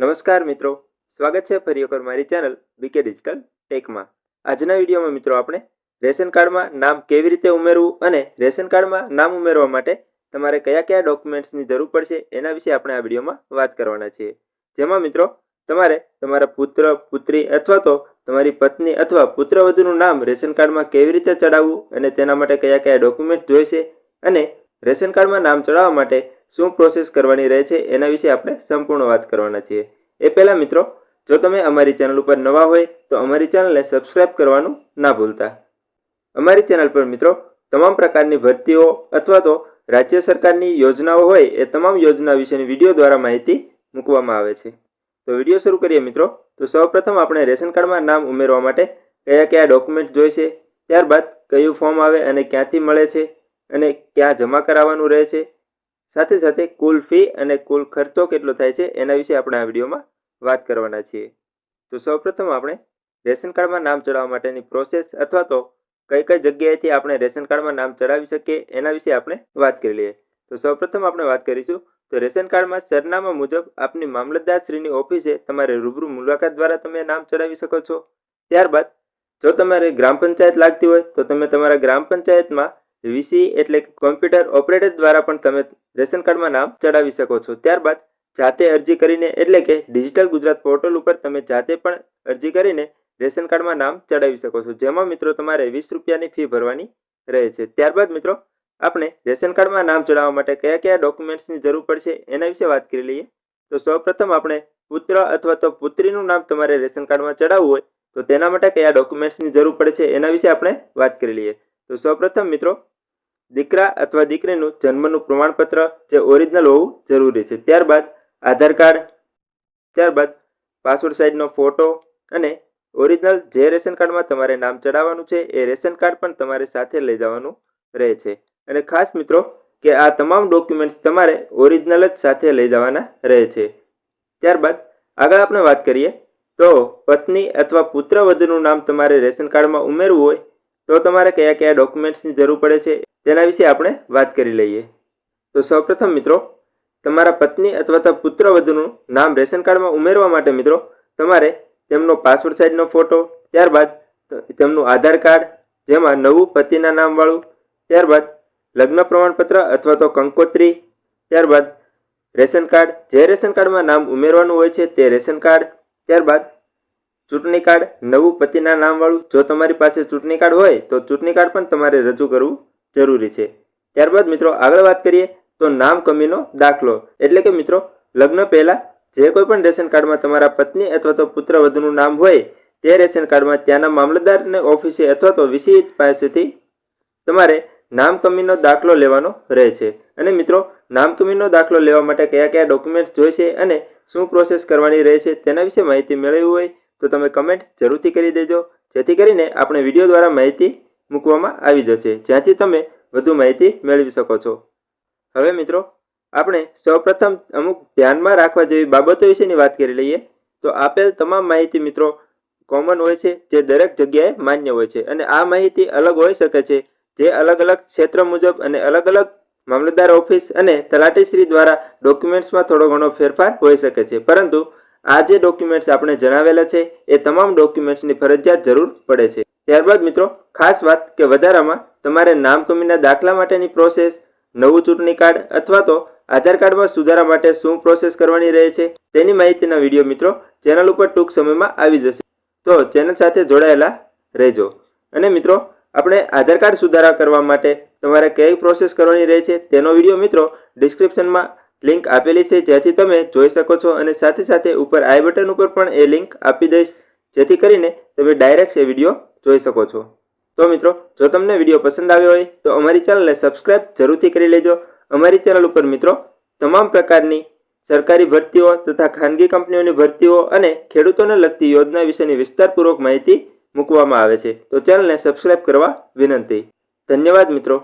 નમસ્કાર મિત્રો. સ્વાગત છે ફરી વખત મારી ચેનલ બીકે ડિજિટલ ટેકમાં આજના વિડીયોમાં મિત્રો આપણે રેશન કાર્ડમાં નામ કેવી રીતે ઉમેરવું અને રેશન કાર્ડમાં નામ ઉમેરવા માટે તમારે કયા કયા ડોક્યુમેન્ટ્સની જરૂર પડશે એના વિશે આપણે આ વિડીયોમાં વાત કરવાના છીએ. જેમાં મિત્રો તમારે તમારા પુત્ર, પુત્રી અથવા તો તમારી પત્ની અથવા પુત્રવધુનું નામ રેશન કાર્ડમાં કેવી રીતે ચડાવવું અને તેના માટે કયા કયા ડોક્યુમેન્ટ જોઈશે અને રેશન કાર્ડમાં નામ ચડાવવા માટે શું પ્રોસેસ કરવાની રહે છે એના વિશે આપણે સંપૂર્ણ વાત કરવાના છીએ. એ પહેલાં મિત્રો, જો તમે અમારી ચેનલ ઉપર નવા હોય તો અમારી ચેનલને સબસ્ક્રાઇબ કરવાનું ના ભૂલતા. અમારી ચેનલ પર મિત્રો, તમામ પ્રકારની ભરતીઓ અથવા તો રાજ્ય સરકારની યોજનાઓ હોય એ તમામ યોજના વિશેની વીડિયો દ્વારા માહિતી મૂકવામાં આવે છે. તો વીડિયો શરૂ કરીએ મિત્રો. તો સૌપ્રથમ આપણે રેશન કાર્ડમાં નામ ઉમેરવા માટે કયા કયા ડોક્યુમેન્ટ જોઈશે, ત્યારબાદ કયું ફોર્મ આવે અને ક્યાંથી મળે છે અને ક્યાં જમા કરાવવાનું રહે છે સાથે સાથે કુલ ફી અને કુલ ખર્ચો કેટલો થાય છે એના વિશે આપણે આ વિડીયોમાં વાત કરવાના છીએ. તો સૌપ્રથમ આપણે રેશન કાર્ડમાં નામ ચડાવવા માટેની પ્રોસેસ અથવા તો કઈ કઈ જગ્યાએથી આપણે રેશન કાર્ડમાં નામ ચડાવી શકીએ એના વિશે આપણે વાત કરી લઈએ. તો સૌપ્રથમ આપણે વાત કરીશું તો રેશન કાર્ડમાં સરનામા મુજબ આપની મામલતદાર શ્રીની ઓફિસે તમારે રૂબરૂ મુલાકાત દ્વારા તમે નામ ચડાવી શકો છો. ત્યારબાદ જો તમારે ગ્રામ પંચાયત લાગતી હોય તો તમે તમારા ગ્રામ પંચાયતમાં વીસી એટલે કોમ્પ્યુટર ઓપરેટર દ્વારા પણ તમે રેશન કાર્ડમાં નામ ચડાવી શકો છો. ત્યારબાદ જાતે અરજી કરીને, એટલે કે ડિજિટલ ગુજરાત પોર્ટલ ઉપર તમે જાતે પણ અરજી કરીને રેશન કાર્ડમાં નામ ચડાવી શકો છો. જેમાં મિત્રો તમારે વીસ રૂપિયાની ફી ભરવાની રહે છે. ત્યારબાદ મિત્રો, આપણે રેશન કાર્ડમાં નામ ચડાવવા માટે કયા કયા ડોક્યુમેન્ટ્સની જરૂર પડશે એના વિશે વાત કરી લઈએ. તો સૌપ્રથમ આપણે પુત્ર અથવા તો પુત્રીનું નામ તમારે રેશન કાર્ડમાં ચડાવવું હોય, તો તેના માટે કયા ડોક્યુમેન્ટ્સની જરૂર પડે છે એના વિશે આપણે વાત કરી લઈએ. તો સૌપ્રથમ મિત્રો દીકરા અથવા દીકરીનું જન્મનું પ્રમાણપત્ર જે ઓરિજિનલ હોવું જરૂરી છે. ત્યારબાદ આધાર કાર્ડ, ત્યારબાદ પાસપોર્ટ સાઇઝનો ફોટો અને ઓરિજિનલ જે રેશન કાર્ડમાં તમારે નામ ચડાવવાનું છે, એ રેશન કાર્ડ પણ તમારે સાથે લઈ જવાનું રહે છે. અને ખાસ મિત્રો, કે આ તમામ ડોક્યુમેન્ટ્સ તમારે ઓરિજિનલ જ સાથે લઈ જવાના રહે છે. ત્યારબાદ આગળ આપણે વાત કરીએ, તો પત્ની અથવા પુત્રવધુનું નામ તમારે રેશન કાર્ડમાં ઉમેરવું હોય તો તમારે કયા કયા ડોક્યુમેન્ટ્સની જરૂર પડે છે, તેના વિશે આપણે વાત કરી લઈએ. તો સૌપ્રથમ મિત્રો, તમારા પત્ની અથવા તો પુત્રવધુનું નામ રેશન કાર્ડમાં ઉમેરવા માટે મિત્રો, તમારે તેમનો પાસપોર્ટ સાઇઝનો ફોટો ત્યારબાદ તેમનું આધાર કાર્ડ, જેમાં નવું પતિના નામવાળું, ત્યારબાદ લગ્ન પ્રમાણપત્ર અથવા તો કંકોત્રી, ત્યારબાદ રેશન કાર્ડ, જે રેશન કાર્ડમાં નામ ઉમેરવાનું હોય છે તે રેશન કાર્ડ, ત્યારબાદ ચૂંટણી કાર્ડ, નવું પતિના નામવાળું. જો તમારી પાસે ચૂંટણી કાર્ડ હોય, તો ચૂંટણી કાર્ડ પણ તમારે રજૂ કરવું જરૂરી છે. ત્યારબાદ મિત્રો, આગળ વાત કરીએ તો નામ કમીનો દાખલો. એટલે કે મિત્રો, લગ્ન પહેલાં જે કોઈ પણ રેશન કાર્ડમાં તમારા પત્ની અથવા તો પુત્રવધુનું નામ હોય, તે રેશન કાર્ડમાં ત્યાંના મામલતદારને ઓફિસે અથવા તો વીસી પાસેથી તમારે નામ કમીનો દાખલો લેવાનો રહે છે. અને મિત્રો, નામ કમીનો દાખલો લેવા માટે કયા કયા ડોક્યુમેન્ટ્સ જોઈશે અને શું પ્રોસેસ કરવાની રહે છે તેના વિશે માહિતી મેળવવી હોય તો તમે કમેન્ટ જરૂરથી કરી દેજો, જેથી કરીને આપણે વીડિયો દ્વારા માહિતી મૂકવામાં આવી જશે, જ્યાંથી તમે વધુ માહિતી મેળવી શકો છો. હવે મિત્રો, આપણે સૌપ્રથમ અમુક ધ્યાનમાં રાખવા જેવી બાબતો વિશેની વાત કરી લઈએ. તો આપેલ તમામ માહિતી મિત્રો કોમન હોય છે, જે દરેક જગ્યાએ માન્ય હોય છે, અને આ માહિતી અલગ હોઈ શકે છે, જે અલગ અલગ ક્ષેત્ર મુજબ અને અલગ અલગ મામલતદાર ઓફિસ અને તલાટીશ્રી દ્વારા ડોક્યુમેન્ટ્સમાં થોડો ઘણો ફેરફાર હોઈ શકે છે. પરંતુ આ જે ડોક્યુમેન્ટ્સ આપણે જણાવેલા છે, એ તમામ ડોક્યુમેન્ટ્સની ફરજિયાત જરૂર પડે છે. ત્યારબાદ મિત્રો, ખાસ વાત કે વધારામાં, તમારે નામ કમીના દાખલા માટેની પ્રોસેસ નવું ચૂંટણી કાર્ડ અથવા તો આધાર કાર્ડમાં સુધારા માટે શું પ્રોસેસ કરવાની રહે છે, તેની માહિતીના વીડિયો મિત્રો, ચેનલ ઉપર ટૂંક સમયમાં આવી જશે. તો ચેનલ સાથે જોડાયેલા રહેજો. અને મિત્રો, આપણે આધાર કાર્ડ સુધારા કરવા માટે તમારે કઈ પ્રોસેસ કરવાની રહે છે, તેનો વીડિયો મિત્રો ડિસ્ક્રિપ્શનમાં લિંક આપેલી છે, જેથી તમે જોઈ શકો છો અને સાથે સાથે ઉપર આઈ બટન ઉપર પણ એ લિંક આપી દઈશ, જેથી કરીને તમે ડાયરેક્ટ એ વીડિયો જોઈ શકો છો. તો મિત્રો, જો તમને વીડિયો પસંદ આવ્યો હોય, તો અમારી ચેનલને સબસ્ક્રાઇબ જરૂરથી કરી લેજો. અમારી ચેનલ ઉપર મિત્રો, તમામ પ્રકારની સરકારી ભરતીઓ તથા ખાનગી કંપનીઓની ભરતીઓ અને ખેડૂતોને લગતી યોજના વિશેની વિસ્તારપૂર્વક માહિતી મૂકવામાં આવે છે. તો ચેનલને સબસ્ક્રાઇબ કરવા વિનંતી. ધન્યવાદ મિત્રો.